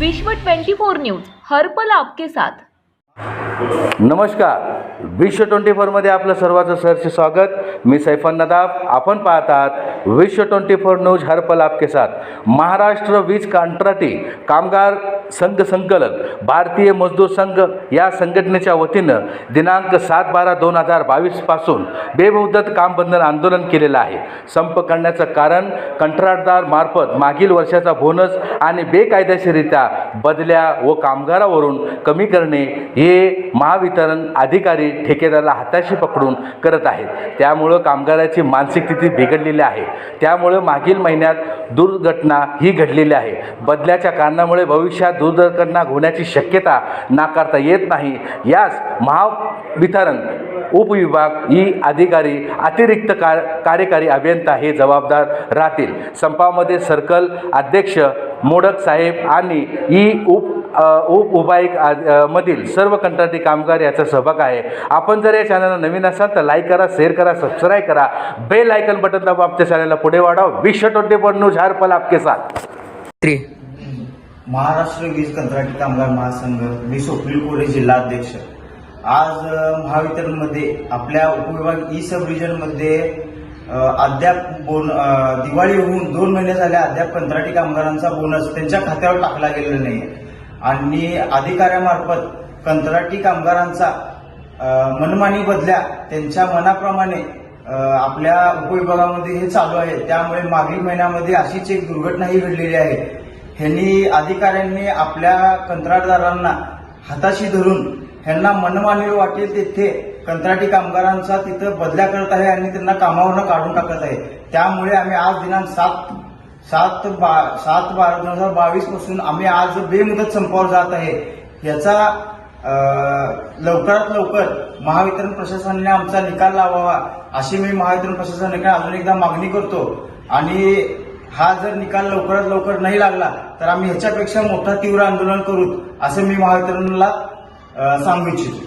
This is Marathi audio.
विश्व 24 न्यूज हर्पल आपके साथ. नमस्कार. विश्व ट्वेंटी फोरमध्ये आपलं सर्वांचं सरचे स्वागत. मी सैफन नदाब आपण पाहतात विश्व ट्वेंटी फोर न्यूज हरपल आपके साथ. महाराष्ट्र वीज कंत्राटी. कामगार संघ संकलक भारतीय मजदूर संघ या संघटनेच्या वतीनं दिनांक सात बारा दोन हजार बावीसपासून बेमुदत कामबंधन आंदोलन केलेलं आहे. संप करण्याचं कारण कंत्राटदार मार्फत मागील वर्षाचा बोनस आणि बेकायदेशीरित्या बदल्या व कामगारावरून कमी करणे हे महावितरण अधिकारी ठेकेदाराला हाताशी पकडून करत आहेत. त्यामुळं कामगाराची मानसिक स्थिती बिघडलेली आहे. त्यामुळं मागील महिन्यात दुर्घटना ही घडलेली आहे. बदल्याच्या कारणामुळे भविष्यात दुर्घटना होण्याची शक्यता नाकारता येत नाही. यास महावितरण उपविभाग ही अधिकारी अतिरिक्त कार कार्यकारी अभियंता हे जबाबदार राहतील. संपामध्ये सर्कल अध्यक्ष मोडक साहेब आणि ई उप उप अ, मधील सर्व कंत्राटी कामगार याचा सहभाग आहे. आपण जर या चॅनलला नवीन असाल तर लाईक करा शेअर करा सबस्क्राईब करा. बेल आयकन बटन दाबा आमच्या चॅनलला पुढे वाढवा विश्व ट्वेंटी फोर न्यूज हर पल आपके साथ. महाराष्ट्र वीज कंत्राटी कामगार महासंघ मी स्वप्नील कोरे जिल्हाध्यक्ष आज महावितरणमध्ये आपल्या उपविभाग ई सब रिजनमध्ये अद्याप बोन दिवाळी होऊन दोन महिने झाले अद्याप कंत्राटी कामगारांचा बोनस त्यांच्या खात्यावर टाकला गेलेला नाही आणि अधिकाऱ्यामार्फत कंत्राटी कामगारांचा मनमानी बदल्या त्यांच्या मनाप्रमाणे आपल्या उपविभागामध्ये हे चालू आहे. त्यामुळे मागील महिन्यामध्ये अशीच एक दुर्घटनाही घडलेली आहे. ह्यांनी अधिकाऱ्यांनी आपल्या कंत्राटदारांना हाताशी धरून ह्यांना मनमानी वाटेल तेथे कंत्राटी कामगारांचा तिथं बदल्या करत आहे आणि त्यांना कामावरनं काढून टाकत आहे. त्यामुळे आम्ही आज दिनांक सात सात बा सात बारा दोन हजार बावीसपासून आम्ही आज बेमुदत संपावर जात आहे. याचा लवकरात लवकर महावितरण प्रशासनाने आमचा निकाल लावावा अशी मी महावितरण प्रशासनाकडे अजून एकदा मागणी करतो. आणि हा जर निकाल लवकरात लवकर नाही लागला तर आम्ही ह्याच्यापेक्षा मोठा तीव्र आंदोलन करू असं मी महावितरणला सांगू इच्छितो.